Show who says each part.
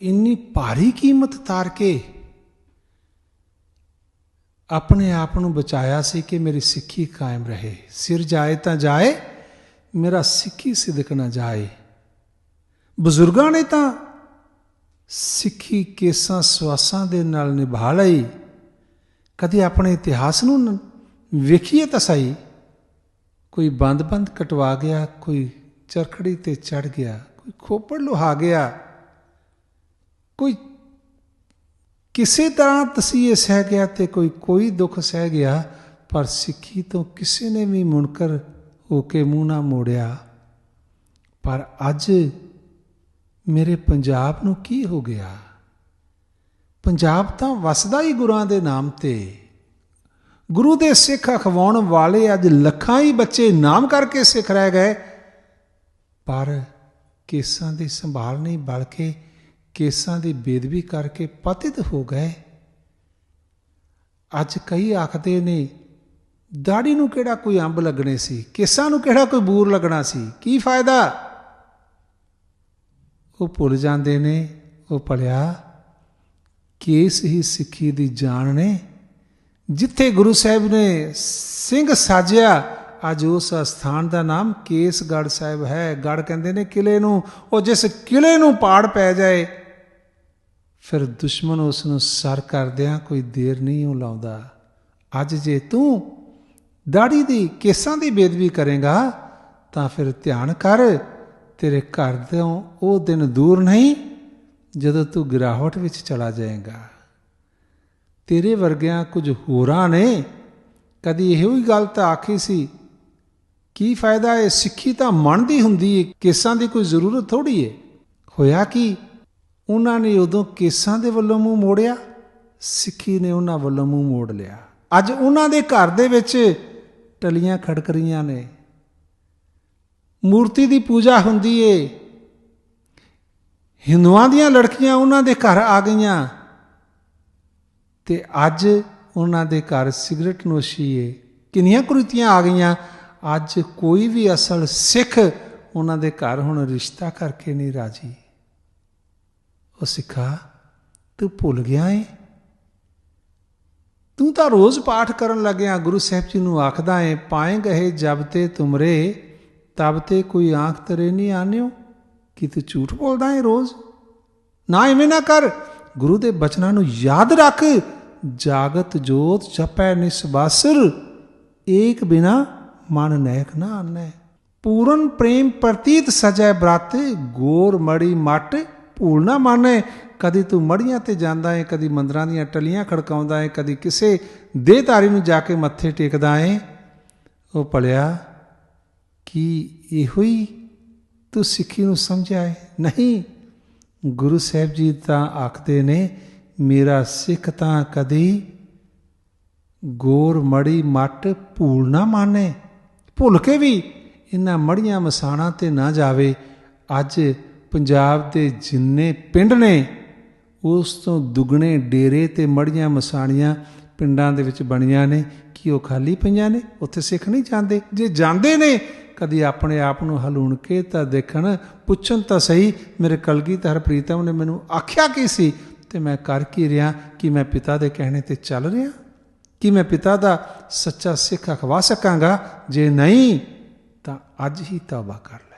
Speaker 1: ਇੰਨੀ ਭਾਰੀ ਕੀਮਤ ਤਾਰ ਕੇ ਆਪਣੇ ਆਪ ਨੂੰ ਬਚਾਇਆ ਸੀ ਕਿ ਮੇਰੀ ਸਿੱਖੀ ਕਾਇਮ ਰਹੇ। ਸਿਰ ਜਾਏ ਤਾਂ ਜਾਏ, ਮੇਰਾ ਸਿੱਖੀ ਸਿਦਕ ਨਾ ਜਾਏ। ਬਜ਼ੁਰਗਾਂ ਨੇ ਤਾਂ ਸਿੱਖੀ ਕੇਸਾਂ ਸਵਾਸਾਂ ਦੇ ਨਾਲ ਨਿਭਾ ਲਈ। ਕਦੇ ਆਪਣੇ ਇਤਿਹਾਸ ਨੂੰ ਵੇਖੀਏ ਤਾਂ ਸਹੀ। ਕੋਈ ਬੰਦ-ਬੰਦ ਕਟਵਾ ਗਿਆ, ਕੋਈ ਚਰਖੜੀ ਤੇ ਚੜ ਗਿਆ, ਕੋਈ ਖੋਪੜ ਲੁਹਾ ਗਿਆ। ਕੋਈ ਕਿਸੇ ਤਰ੍ਹਾਂ ਤਸੀਹੇ ਸਹਿ ਗਿਆ ਤੇ ਕੋਈ ਕੋਈ ਦੁੱਖ ਸਹਿ ਗਿਆ, ਪਰ ਸਿੱਖੀ ਤੋਂ ਕਿਸੇ ਨੇ ਵੀ ਮੁਨਕਰ ਹੋ ਕੇ ਮੂੰਹ ਨਾ ਮੋੜਿਆ। ਪਰ ਅੱਜ ਮੇਰੇ ਪੰਜਾਬ ਨੂੰ ਕੀ ਹੋ ਗਿਆ? ਪੰਜਾਬ ਤਾਂ ਵਸਦਾ ਹੀ ਗੁਰਾਂ ਦੇ ਨਾਮ ਤੇ। ਗੁਰੂ ਦੇ ਸਿੱਖ ਅਖਵਾਉਣ ਵਾਲੇ ਅੱਜ ਲੱਖਾਂ ਹੀ ਬੱਚੇ ਨਾਮ ਕਰਕੇ ਸਿੱਖ ਰਹਿ ਗਏ, ਪਰ ਕੇਸਾਂ ਦੀ ਸੰਭਾਲ ਨਹੀਂ, ਬਲਕਿ ਕੇਸਾਂ ਦੀ ਬੇਦਬੀ ਕਰਕੇ ਪਤਿਤ ਹੋ ਗਏ। ਅੱਜ ਕਈ ਆਖਦੇ ਨੇ, ਦਾੜੀ ਨੂੰ ਕਿਹੜਾ ਕੋਈ ਅੰਬ ਲੱਗਣੇ ਸੀ? ਕੇਸਾਂ ਨੂੰ ਕਿਹੜਾ ਕੋਈ ਬੂਰ ਲੱਗਣਾ ਸੀ? ਕੀ ਫਾਇਦਾ? ਉਹ ਭੁੱਲ ਜਾਂਦੇ ਨੇ, ਉਹ ਭਲਿਆ, ਕੇਸ ਹੀ ਸਿੱਖੀ ਦੀ ਜਾਨ ਨੇ। ਜਿੱਥੇ ਗੁਰੂ ਸਾਹਿਬ ਨੇ ਸਿੰਘ ਸਾਜਿਆ, ਅੱਜ ਉਸ ਸਥਾਨ ਦਾ ਨਾਮ ਕੇਸਗੜ੍ਹ ਸਾਹਿਬ ਹੈ। ਗੜ ਕਹਿੰਦੇ ਨੇ ਕਿਲੇ ਨੂੰ, ਉਹ ਜਿਸ ਕਿਲੇ ਨੂੰ ਪਾੜ ਪੈ ਜਾਏ ਫਿਰ ਦੁਸ਼ਮਣ ਉਸ ਨੂੰ ਸਰ ਕਰਦਿਆਂ ਕੋਈ ਦੇਰ ਨਹੀਂ ਉਹ ਲਾਉਂਦਾ। ਅੱਜ ਜੇ ਤੂੰ ਦਾੜੀ ਦੀ ਕੇਸਾਂ ਦੀ ਬੇਦਬੀ ਕਰੇਗਾ, ਤਾਂ ਫਿਰ ਧਿਆਨ ਕਰ, ਤੇਰੇ ਘਰ ਤੋਂ ਉਹ ਦਿਨ ਦੂਰ ਨਹੀਂ, ਜਦੋਂ ਤੂੰ ਗਿਰਾਵਟ ਵਿੱਚ ਚਲਾ ਜਾਏਗਾ। ਤੇਰੇ ਵਰਗਿਆਂ ਕੁਝ ਹੋਰਾਂ ਨੇ ਕਦੀ ਇਹੋ ਹੀ ਗੱਲ ਤਾਂ ਆਖੀ ਸੀ, ਕੀ ਫਾਇਦਾ ਹੈ ਸਿੱਖੀ ਤਾਂ ਮਨ ਦੀ ਹੁੰਦੀ ਹੈ ਕੇਸਾਂ ਦੀ ਕੋਈ ਜ਼ਰੂਰਤ ਥੋੜੀ ਹੈ ਹੋਇਆ ਕੀ? ਉਹਨਾਂ ਨੇ ਉਦੋਂ ਕੇਸਾਂ ਦੇ ਵੱਲੋਂ ਮੂੰਹ ਮੋੜਿਆ, ਸਿੱਖੀ ਨੇ ਉਹਨਾਂ ਵੱਲੋਂ ਮੂੰਹ ਮੋੜ ਲਿਆ। ਅੱਜ ਉਹਨਾਂ ਦੇ ਘਰ ਦੇ ਵਿੱਚ ਟਲੀਆਂ ਖੜਕ ਰਹੀਆਂ ਨੇ। ਮੂਰਤੀ ਦੀ ਪੂਜਾ ਹੁੰਦੀ ਏ। ਹਿੰਦੂਆਂ ਦੀਆਂ ਲੜਕੀਆਂ ਉਹਨਾਂ ਦੇ ਘਰ ਆ ਗਈਆਂ। ਤੇ ਅੱਜ ਉਹਨਾਂ ਦੇ ਘਰ ਸਿਗਰਟ ਨੋਸ਼ੀ ਏ। ਕਿੰਨੀਆਂ ਕੁਰੀਤੀਆਂ ਆ ਗਈਆਂ। ਅੱਜ ਕੋਈ ਵੀ ਅਸਲ ਸਿੱਖ ਉਹਨਾਂ ਦੇ ਘਰ ਹੁਣ ਰਿਸ਼ਤਾ ਕਰਕੇ ਨਹੀਂ ਰਾਜੀ। ਉਹ ਸਿੱਖਾ, ਤੂੰ ਭੁੱਲ ਗਿਆ ਏ? ਤੂੰ ਤਾਂ ਰੋਜ਼ ਪਾਠ ਕਰਨ ਲੱਗਿਆ, ਗੁਰੂ ਸਾਹਿਬ ਜੀ ਨੂੰ ਆਖਦਾ ਏ, ਪਾਏ ਗਏ ਜਬ ਤੇ ਤੁਮਰੇ, ਤਬ ਤੇ ਕੋਈ ਆਂਖ ਤਰੇ ਨਹੀਂ ਆਨਿਓ। ਕਿ ਤੂੰ ਝੂਠ ਬੋਲਦਾ ਏ ਰੋਜ਼? ਨਾ ਐਵੇਂ ਨਾ ਕਰ। ਗੁਰੂ ਦੇ ਬਚਨਾਂ ਨੂੰ ਯਾਦ ਰੱਖ। ਜਾਗਤ ਜੋਤ ਜਪੈ ਨਿਸਬਾਸਰ ਏਕ ਬਿਨਾ ਮਨ ਨੈਕ ਨਾ ਆਨੈ। ਪੂਰਨ ਪ੍ਰੇਮ ਪ੍ਰਤੀਤ ਸਜੈ ਬ੍ਰਤ, ਗੋਰ ਮੜੀ ਮਟ। ਭੂਲ ਨਾ ਮਾਨੇ। ਕਦੀ ਤੂੰ ਮੜੀਆਂ ਤੇ ਜਾਂਦਾ ਏ, ਕਦੀ ਮੰਦਰਾਂ ਦੀਆਂ ਟਲੀਆਂ ਖੜਕਾਉਂਦਾ ਏ, ਕਦੀ ਕਿਸੇ ਦੇਹਧਾਰੀ ਨੂੰ ਜਾ ਕੇ ਮੱਥੇ ਟੇਕਦਾ ਏ। ਉਹ ਭਲਿਆ, ਕੀ ਇਹੋ ਹੀ ਤੂੰ ਸਿੱਖੀ ਨੂੰ ਸਮਝਿਆ ਹੈ ਨਹੀਂ, ਗੁਰੂ ਸਾਹਿਬ ਜੀ ਤਾਂ ਆਖਦੇ ਨੇ, ਮੇਰਾ ਸਿੱਖ ਤਾਂ ਕਦੀ ਗੋਰ ਮੜੀ ਮੱਟ ਭੂਲ ਨਾ ਮਾਨੇ। ਭੁੱਲ ਕੇ ਵੀ ਇਹਨਾਂ ਮੜੀਆਂ ਮਸਾਣਾ ਤੇ ਨਾ ਜਾਵੇ। ਅੱਜ ਪੰਜਾਬ ਦੇ ਜਿੰਨੇ ਪਿੰਡ ਨੇ, ਉਸ ਤੋਂ ਦੁੱਗਣੇ ਡੇਰੇ ਤੇ ਮੜੀਆਂ ਮਸਾਣੀਆਂ ਪਿੰਡਾਂ ਦੇ ਵਿੱਚ ਬਣੀਆਂ ਨੇ। ਕਿ ਉਹ ਖਾਲੀ ਪਈਆਂ ਨੇ? ਉੱਥੇ ਸਿੱਖ ਨਹੀਂ ਜਾਂਦੇ। ਜੇ ਜਾਂਦੇ ਨੇ, ਕਦੀ ਆਪਣੇ ਆਪ ਨੂੰ ਹਲੂਣ ਕੇ ਤਾਂ ਦੇਖਣ, ਪੁੱਛਣ ਤਾਂ ਸਹੀ, ਮੇਰੇ ਕਲਗੀਧਰ ਹਰਪ੍ਰੀਤਮ ਨੇ ਮੈਨੂੰ ਆਖਿਆ ਕੀ ਸੀ? ਤੇ ਮੈਂ ਕਰ ਕੀ ਰਿਹਾ? ਕਿ ਮੈਂ ਪਿਤਾ ਦੇ ਕਹਿਣੇ ਤੇ ਚੱਲ ਰਿਹਾ? ਕਿ ਮੈਂ ਪਿਤਾ ਦਾ ਸੱਚਾ ਸਿੱਖ ਅਖਵਾ ਸਕਾਂਗਾ? ਜੇ ਨਹੀਂ, ਤਾਂ ਅੱਜ ਹੀ ਤੌਬਾ ਕਰ ਲੈ।